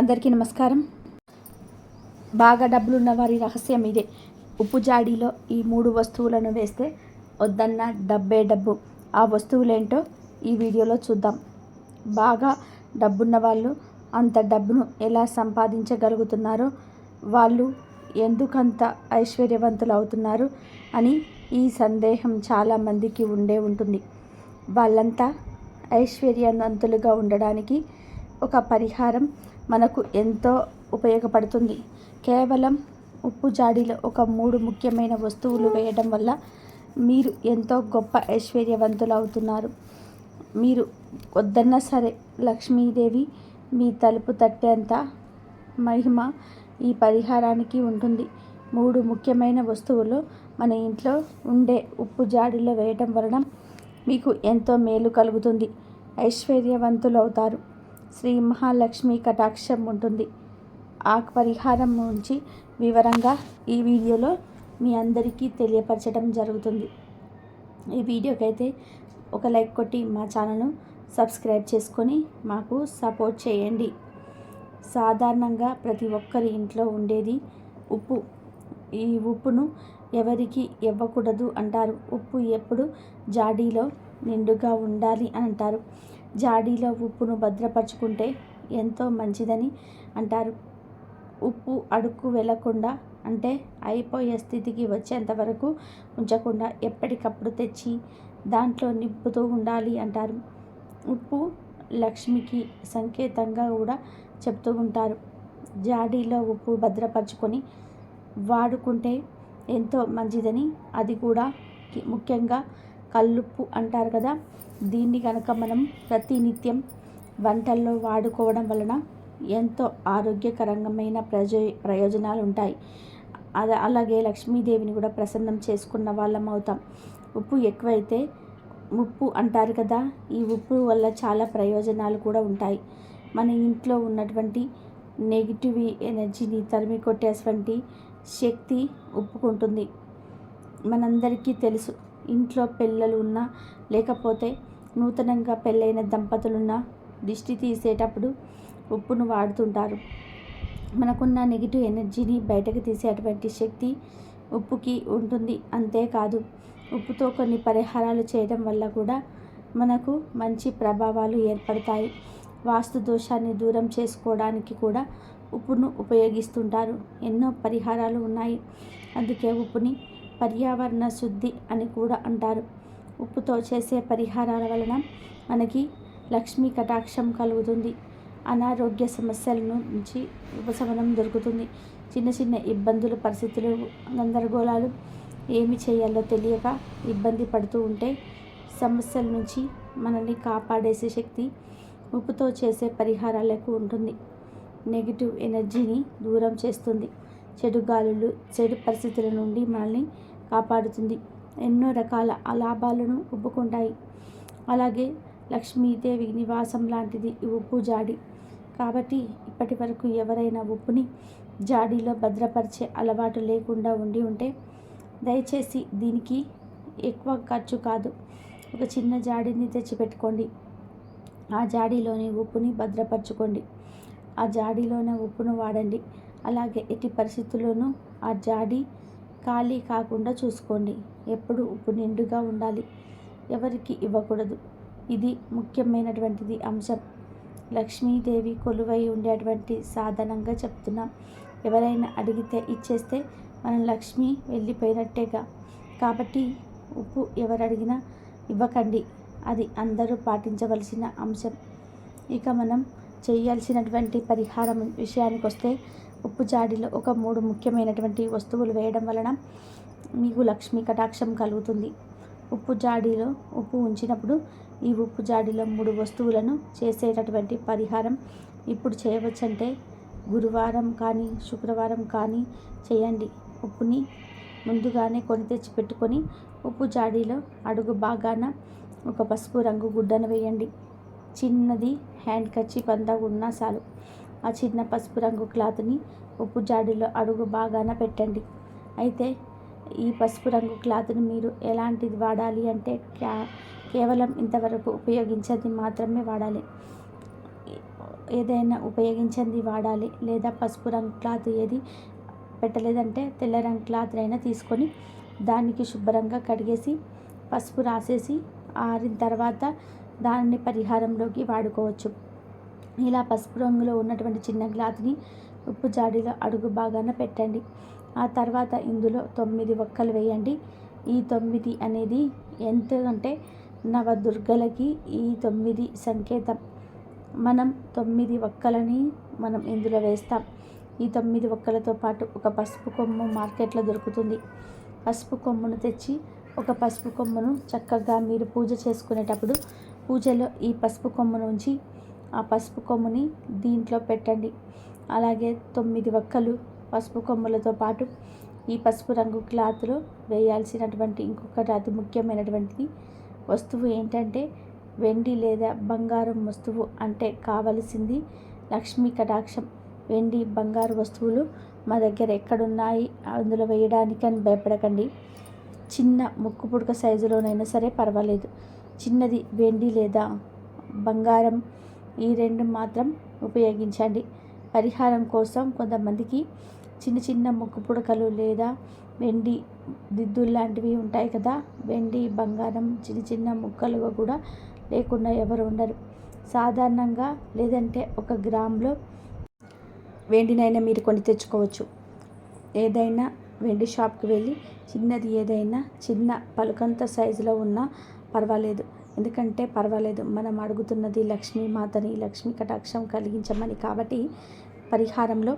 అందరికీ నమస్కారం. బాగా డబ్బులున్న వారి రహస్యం ఇదే. ఉప్పు జాడీలో ఈ మూడు వస్తువులను వేస్తే వద్దన్న డబ్బే డబ్బు. ఆ వస్తువులేంటో ఈ వీడియోలో చూద్దాం. బాగా డబ్బున్న వాళ్ళు అంత డబ్బును ఎలా సంపాదించగలుగుతున్నారో వాళ్ళు ఎందుకంత ఐశ్వర్యవంతులు అవుతున్నారు అని ఈ సందేహం చాలామందికి ఉండే ఉంటుంది. వాళ్ళంతా ఐశ్వర్యవంతులుగా ఉండడానికి ఒక పరిహారం మనకు ఎంతో ఉపయోగపడుతుంది. కేవలం ఉప్పు జాడీలో ఒక మూడు ముఖ్యమైన వస్తువులు వేయడం వల్ల మీరు ఎంతో గొప్ప ఐశ్వర్యవంతులు అవుతున్నారు మీరు వద్దన్నా సరే లక్ష్మీదేవి మీ తలుపు తట్టేంత మహిమ ఈ పరిహారానికి ఉంటుంది. మూడు ముఖ్యమైన వస్తువులు మన ఇంట్లో ఉండే ఉప్పు జాడీలో వేయటం వలన మీకు ఎంతో మేలు కలుగుతుంది. ఐశ్వర్యవంతులు అవుతారు శ్రీ మహాలక్ష్మి కటాక్షం ఉంటుంది. ఆ పరిహారం నుంచి వివరంగా ఈ వీడియోలో మీ అందరికీ తెలియపరచడం జరుగుతుంది. ఈ వీడియోకి అయితే ఒక లైక్ కొట్టి మా ఛానల్ను సబ్స్క్రైబ్ చేసుకొని మాకు సపోర్ట్ చేయండి. సాధారణంగా ప్రతి ఒక్కరి ఇంట్లో ఉండేది ఉప్పు. ఈ ఉప్పును ఎవరికి ఇవ్వకూడదు అంటారు. ఉప్పు ఎప్పుడు జాడీలో నిండుగా ఉండాలి అంటారు. జాడీలో ఉప్పును భద్రపరుచుకుంటే ఎంతో మంచిదని అంటారు. ఉప్పు అడుక్కు వెళ్ళకుండా అంటే అయిపోయే స్థితికి వచ్చేంత వరకు ఉంచకుండా ఎప్పటికప్పుడు తెచ్చి దాంట్లో నింపుతూ ఉండాలి అంటారు. ఉప్పు లక్ష్మికి సంకేతంగా కూడా చెప్తూ ఉంటారు. జాడీలో ఉప్పు భద్రపరుచుకొని వాడుకుంటే ఎంతో మంచిదని అది కూడా ముఖ్యంగా కల్లుప్పు అంటారు కదా. దీన్ని కనుక మనం ప్రతినిత్యం వంటల్లో వాడుకోవడం వలన ఎంతో ఆరోగ్యకరమైన ప్రజ ప్రయోజనాలు ఉంటాయి అది అలాగే లక్ష్మీదేవిని కూడా ప్రసన్నం చేసుకున్న వాళ్ళం అవుతాం. ఉప్పు ఎక్కువైతే ఉప్పు అంటారు కదా. ఈ ఉప్పు వల్ల చాలా ప్రయోజనాలు కూడా ఉంటాయి. మన ఇంట్లో ఉన్నటువంటి నెగిటివ్ ఎనర్జీని తరిమి కొట్టేటువంటి శక్తి ఉప్పుకుంటుంది. మనందరికీ తెలుసు ఇంట్లో పిల్లలు ఉన్నా లేకపోతే నూతనంగా పెళ్ళైన దంపతులున్నా దిష్టి తీసేటప్పుడు ఉప్పును వాడుతుంటారు. మనకున్న నెగిటివ్ ఎనర్జీని బయటకు తీసేటువంటి శక్తి ఉప్పుకి ఉంటుంది. అంతేకాదు ఉప్పుతో కొన్ని పరిహారాలు చేయడం వల్ల కూడా మనకు మంచి ప్రభావాలు ఏర్పడతాయి. వాస్తు దోషాన్ని దూరం చేసుకోవడానికి కూడా ఉప్పును ఉపయోగిస్తుంటారు. ఎన్నో పరిహారాలు ఉన్నాయి. అందుకే ఉప్పుని పర్యావరణ శుద్ధి అని కూడా అంటారు. ఉప్పుతో చేసే పరిహారాల వలన మనకి లక్ష్మీ కటాక్షం కలుగుతుంది. అనారోగ్య సమస్యల నుంచి ఉపశమనం దొరుకుతుంది. చిన్న చిన్న ఇబ్బందులు పరిస్థితులు గందరగోళాలు ఏమి చేయాలో తెలియక ఇబ్బంది పడుతూ ఉంటే సమస్యల నుంచి మనల్ని కాపాడేసే శక్తి ఉప్పుతో చేసే పరిహారాలకు ఉంటుంది. నెగిటివ్ ఎనర్జీని దూరం చేస్తుంది. చెడు గాలులు చెడు పరిస్థితుల నుండి మనల్ని కాపాడుతుంది. ఎన్నో రకాల లాభాలను ఉప్పుకుంటాయి అలాగే లక్ష్మీదేవి నివాసం లాంటిది ఈ ఉప్పు జాడి. కాబట్టి ఇప్పటి వరకు ఎవరైనా ఉప్పుని జాడీలో భద్రపరిచే అలవాటు లేకుండా ఉండి ఉంటే దయచేసి దీనికి ఎక్కువ ఖర్చు కాదు. ఒక చిన్న జాడీని తెచ్చిపెట్టుకోండి. ఆ జాడీలోని ఉప్పుని భద్రపరచుకోండి. ఆ జాడీలోనే ఉప్పును వాడండి. అలాగే ఎట్టి పరిస్థితుల్లోనూ ఆ జాడి ఖాళీ కాకుండా చూసుకోండి. ఎప్పుడు ఉప్పు నిండుగా ఉండాలి. ఎవరికి ఇవ్వకూడదు. ఇది ముఖ్యమైనటువంటిది అంశం. లక్ష్మీదేవి కొలువై ఉండేటువంటి సాధనంగా చెప్తున్నాం. ఎవరైనా అడిగితే ఇచ్చేస్తే మనం లక్ష్మి వెళ్ళిపోయినట్టేగా. కాబట్టి ఉప్పు ఎవరు అడిగినా ఇవ్వకండి. అది అందరూ పాటించవలసిన అంశం. ఇక మనం చేయాల్సినటువంటి పరిహారం విషయానికి వస్తే ఉప్పు జాడీలో ఒక మూడు ముఖ్యమైనటువంటి వస్తువులు వేయడం వలన మీకు లక్ష్మీ కటాక్షం కలుగుతుంది. ఉప్పు జాడీలో ఉప్పు ఉంచినప్పుడు ఈ ఉప్పు జాడీలో మూడు వస్తువులను చేసేటటువంటి పరిహారం ఇప్పుడు చేయవచ్చంటే గురువారం కానీ శుక్రవారం కానీ చేయండి. ఉప్పుని ముందుగానే కొని తెచ్చి పెట్టుకొని ఉప్పు జాడీలో అడుగు బాగాన ఒక పసుపు రంగు గుడ్డను వేయండి. చిన్నది హ్యాండ్ కచ్చి కొంత ఉన్నా చాలు. ఆ చిన్న పసుపు రంగు క్లాత్ని ఉప్పు జాడీలో అడుగు బాగాన పెట్టండి. అయితే ఈ పసుపు రంగు క్లాత్ని మీరు ఎలాంటిది వాడాలి అంటే క్యా కేవలం ఇంతవరకు ఉపయోగించేది మాత్రమే వాడాలి. ఏదైనా ఉపయోగించింది వాడాలి. లేదా పసుపు రంగు క్లాత్ ఏది పెట్టలేదంటే తెల్ల రంగు క్లాత్ అయినా తీసుకొని దానికి శుభ్రంగా కడిగేసి పసుపు రాసేసి ఆరిన తర్వాత దానిని పరిహారంలోకి వాడుకోవచ్చు. ఇలా పసుపు రంగులో ఉన్నటువంటి చిన్న గ్లాత్ని ఉప్పు జాడీలో అడుగు భాగాన పెట్టండి. ఆ తర్వాత ఇందులో తొమ్మిది ఒక్కలు వేయండి. ఈ తొమ్మిది అనేది ఎంత అంటే నవదుర్గలకి ఈ తొమ్మిది సంకేతం. మనం తొమ్మిది ఒక్కలని మనం ఇందులో వేస్తాం. ఈ తొమ్మిది ఒక్కలతో పాటు ఒక పసుపు కొమ్ము మార్కెట్లో దొరుకుతుంది. పసుపు కొమ్మును తెచ్చి ఒక పసుపు కొమ్మును చక్కగా మీరు పూజ చేసుకునేటప్పుడు పూజలో ఈ పసుపు కొమ్మును ఉంచి ఆ పసుపు కొమ్ముని దీంట్లో పెట్టండి. అలాగే తొమ్మిది ఒక్కలు పసుపు కొమ్ములతో పాటు ఈ పసుపు రంగు క్లాత్లో వేయాల్సినటువంటి ఇంకొకటి అతి ముఖ్యమైనటువంటిది వస్తువు ఏంటంటే వెండి లేదా బంగారం వస్తువు అంటే కావలసింది లక్ష్మీ కటాక్షం. వెండి బంగారు వస్తువులు మా దగ్గర ఎక్కడున్నాయి అందులో వేయడానికి అని భయపడకండి. చిన్న ముక్కు పుడక సైజులోనైనా సరే పర్వాలేదు. చిన్నది వెండి లేదా బంగారం ఈ రెండు మాత్రం ఉపయోగించండి. పరిహారం కోసం కొంతమందికి చిన్న చిన్న ముక్కు పుడకలు లేదా వెండి దిద్దులు లాంటివి ఉంటాయి కదా. వెండి బంగారం చిన్న చిన్న ముక్కలుగా కూడా లేకుండా ఎవరు ఉండరు. సాధారణంగా లేదంటే ఒక గ్రామ్లో వెండినైనా మీరు కొని తెచ్చుకోవచ్చు. ఏదైనా వెండి షాప్కి వెళ్ళి చిన్నది ఏదైనా చిన్న పలుకంత సైజులో ఉన్న పర్వాలేదు. ఎందుకంటే పర్వాలేదు. మనం అడుగుతున్నది లక్ష్మీమాతని లక్ష్మీ కటాక్షం కలిగించమని కాబట్టి పరిహారంలో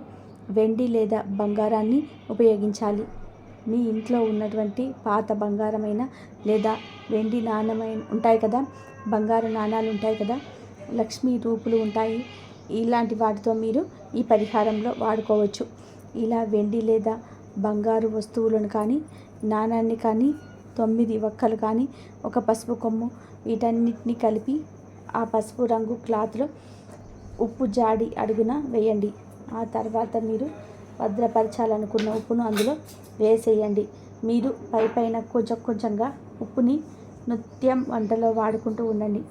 వెండి లేదా బంగారాన్ని ఉపయోగించాలి. మీ ఇంట్లో ఉన్నటువంటి పాత బంగారమైన లేదా వెండి నాణ్యమైన ఉంటాయి కదా? బంగారు నాణాలు ఉంటాయి కదా? లక్ష్మీ రూపులు ఉంటాయి. ఇలాంటి వాటితో మీరు ఈ పరిహారంలో వాడుకోవచ్చు. ఇలా వెండి లేదా బంగారు వస్తువులను కానీ నాణాన్ని కానీ తొమ్మిది ఒక్కలు కానీ ఒక పసుపు కొమ్ము వీటన్నిటిని కలిపి ఆ పసుపు రంగు క్లాత్లో ఉప్పు జాడి అడుగున వేయండి. ఆ తర్వాత మీరు భద్రపరచాలనుకున్న ఉప్పును అందులో వేసేయండి. మీరు పై పైన కొంచెం కొంచెంగా ఉప్పుని నృత్యం వంటలో వాడుకుంటూ ఉండండి.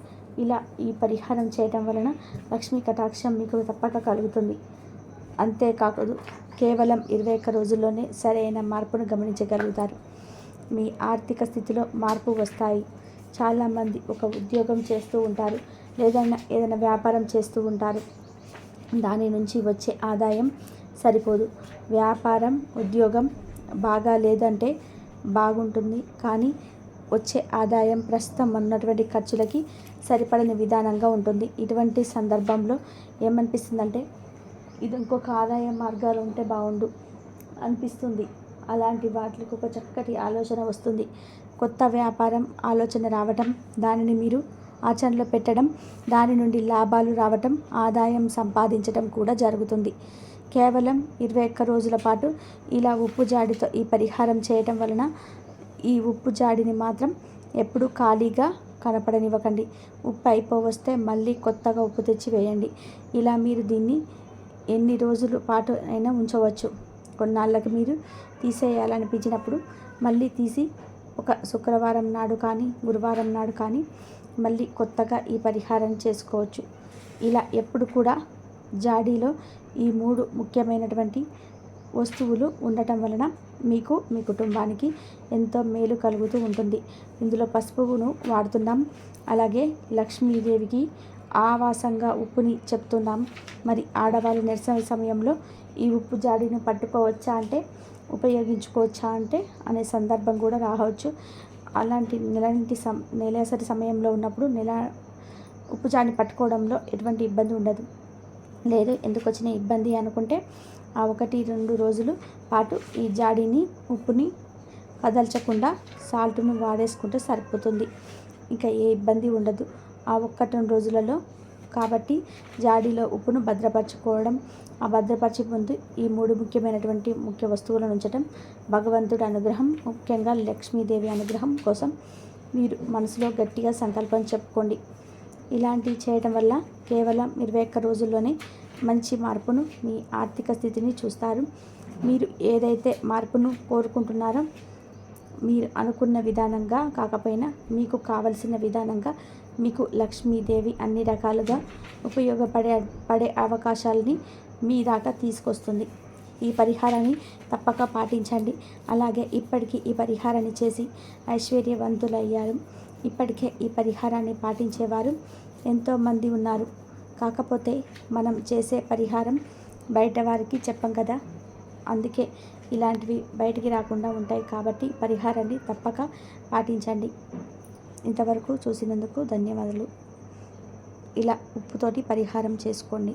ఇలా ఈ పరిహారం చేయటం వలన లక్ష్మీ కటాక్షం మీకు తప్పక కలుగుతుంది. అంతేకాకదు కేవలం ఇరవై ఒక్క రోజుల్లోనే సరైన మార్పును గమనించగలుగుతారు. మీ ఆర్థిక స్థితిలో మార్పు వస్తాయి. చాలామంది ఒక ఉద్యోగం చేస్తూ ఉంటారు. లేదన్నా ఏదైనా వ్యాపారం చేస్తూ ఉంటారు. దాని నుంచి వచ్చే ఆదాయం సరిపోదు. వ్యాపారం ఉద్యోగం బాగా లేదంటే బాగుంటుంది. కానీ వచ్చే ఆదాయం ప్రస్తుతం ఉన్నటువంటి ఖర్చులకి సరిపడని విధానంగా ఉంటుంది. ఇటువంటి సందర్భంలో ఏమనిపిస్తుందంటే ఇది ఇంకొక ఆదాయ మార్గాలు ఉంటే బాగుండు అనిపిస్తుంది. అలాంటి వాటికి ఒక చక్కటి ఆలోచన వస్తుంది. కొత్త వ్యాపారం ఆలోచన రావటం దానిని మీరు ఆచరణలో పెట్టడం దాని నుండి లాభాలు రావటం ఆదాయం సంపాదించడం కూడా జరుగుతుంది. కేవలం ఇరవై ఒక్క రోజుల పాటు ఇలా ఉప్పు జాడితో ఈ పరిహారం చేయటం వలన ఈ ఉప్పు జాడిని మాత్రం ఎప్పుడూ ఖాళీగా కనపడనివ్వకండి. ఉప్పు అయిపోవస్తే మళ్ళీ కొత్తగా ఉప్పు తెచ్చి వేయండి. ఇలా మీరు దీన్ని ఎన్ని రోజుల పాటు అయినా ఉంచవచ్చు. కొన్నాళ్ళకి మీరు తీసేయాలనిపించినప్పుడు మళ్ళీ తీసి ఒక శుక్రవారం నాడు కానీ గురువారం నాడు కానీ మళ్ళీ కొత్తగా ఈ పరిహారం చేసుకోవచ్చు. ఇలా ఎప్పుడు కూడా జాడీలో ఈ మూడు ముఖ్యమైనటువంటి వస్తువులు ఉండటం వలన మీకు మీ కుటుంబానికి ఎంతో మేలు కలుగుతూ ఉంటుంది. ఇందులో పసుపును వాడుతున్నాం. అలాగే లక్ష్మీదేవికి ఆవాసంగా ఉప్పుని చెప్తున్నాం. మరి ఆడవాళ్ళు నిరసన సమయంలో ఈ ఉప్పు జాడీని పట్టుకోవచ్చా అంటే ఉపయోగించుకోవచ్చా అంటే అనే సందర్భం కూడా రావచ్చు. అలాంటి నెలంటి సం నెలసరి సమయంలో ఉన్నప్పుడు నెల ఉప్పు జాడిని పట్టుకోవడంలో ఎటువంటి ఇబ్బంది ఉండదు. లేదు ఎందుకు వచ్చిన ఇబ్బంది అనుకుంటే ఆ ఒకటి రెండు రోజులు పాటు ఈ జాడీని ఉప్పుని కదల్చకుండా సాల్ట్ను వాడేసుకుంటే సరిపోతుంది. ఇంకా ఏ ఇబ్బంది ఉండదు. ఆ ఒక్కటి రెండు రోజులలో కాబట్టి జాడీలో ఉప్పును భద్రపరచుకోవడం ఆ భద్రపరిచే ముందు ఈ మూడు ముఖ్యమైనటువంటి ముఖ్య వస్తువులను ఉంచడం భగవంతుడి అనుగ్రహం ముఖ్యంగా లక్ష్మీదేవి అనుగ్రహం కోసం మీరు మనసులో గట్టిగా సంకల్పం చెప్పుకోండి. ఇలాంటివి చేయడం వల్ల కేవలం ఇరవై ఒక్క రోజుల్లోనే మంచి మార్పును మీ ఆర్థిక స్థితిని చూస్తారు. మీరు ఏదైతే మార్పును కోరుకుంటున్నారో మీరు అనుకున్న విధానంగా కాకపోయినా మీకు కావలసిన విధానంగా మీకు లక్ష్మీదేవి అన్ని రకాలుగా ఉపయోగపడే పడే అవకాశాలని మీ దాకా తీసుకొస్తుంది. ఈ పరిహారాన్ని తప్పక పాటించండి. అలాగే ఇప్పటికీ ఈ పరిహారాన్ని చేసి ఐశ్వర్యవంతులయ్యారు. ఇప్పటికే ఈ పరిహారాన్ని పాటించేవారు ఎంతోమంది ఉన్నారు. కాకపోతే మనం చేసే పరిహారం బయట వారికి చెప్పం కదా. అందుకే ఇలాంటివి బయటికి రాకుండా ఉంటాయి కాబట్టి పరిహారాన్ని తప్పక పాటించండి. ఇంతవరకు చూసినందుకు ధన్యవాదాలు. ఇలా ఉప్పుతోటి పరిహారం చేసుకోండి.